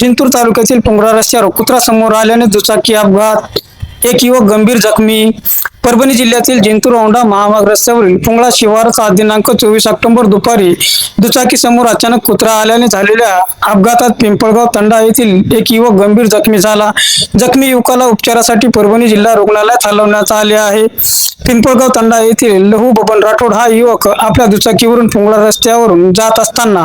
जिंतूर तालुक्यातील पुंगळा रस्त्यावर कुत्रा समोर आल्याने दुचाकी अपघात. एक युवक गंभीर जखमी. परभणी जिल्ह्यातील जिंतूर औंढा महामार्ग रस्त्यावरील पुंगळा शिवारचा दिनांक चोवीस ऑक्टोबर दुपारी दुचाकी समोर अचानक कुत्रा आल्याने झालेल्या अपघातात पिंपळगाव तंडा येथील एक युवक गंभीर जखमी झाला. जखमी युवकाला उपचारासाठी परभणी जिल्हा रुग्णालयात हलवण्यात आले आहे. पिंपळगाव तंडा येथील लहू बबन राठोड हा युवक आपल्या दुचाकीवरून पुंगळा रस्त्यावरून जात असताना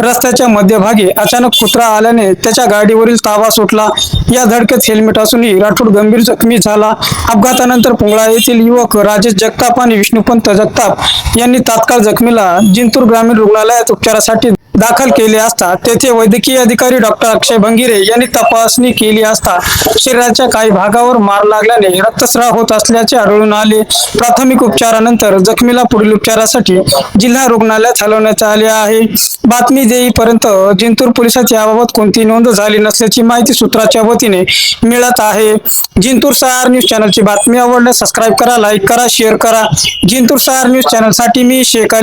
रस्त्याच्या मध्यभागी अचानक कुत्रा आल्याने त्याच्या गाडीवरील ताबा सुटला. या धडकेत हेल्मेट असूनही राठोड गंभीर जखमी झाला. अपघातानंतर पुंगळा येथील युवक राजेश जगताप आणि विष्णुपंत जगताप यांनी तात्काळ जखमीला जिंतूर ग्रामीण रुग्णालयात उपचारासाठी दाखल केले असता तेथे वैद्यकीय अधिकारी डॉक्टर अक्षय भंगिरे यांनी तपासणी केली असता शरीराच्या काही भागावर मार लागल्याने रक्तस्राव होत असल्याचे आढळून आले. प्राथमिक उपचारानंतर जखमीला पुढील उपचारासाठी जिल्हा रुग्णालयात हलवण्यात आले आहे. बातमी देईपर्यंत जिंतूर पोलिसात याबाबत कोणती नोंद झाली नसल्याची माहिती सूत्राच्या वतीने मिळत आहे. जिंतूर सहार न्यूज चॅनलची बातमी आवडल्यास सबस्क्राईब करा लाईक करा शेअर करा. जिंतूर सहार न्यूज चॅनलसाठी साठी मी शेख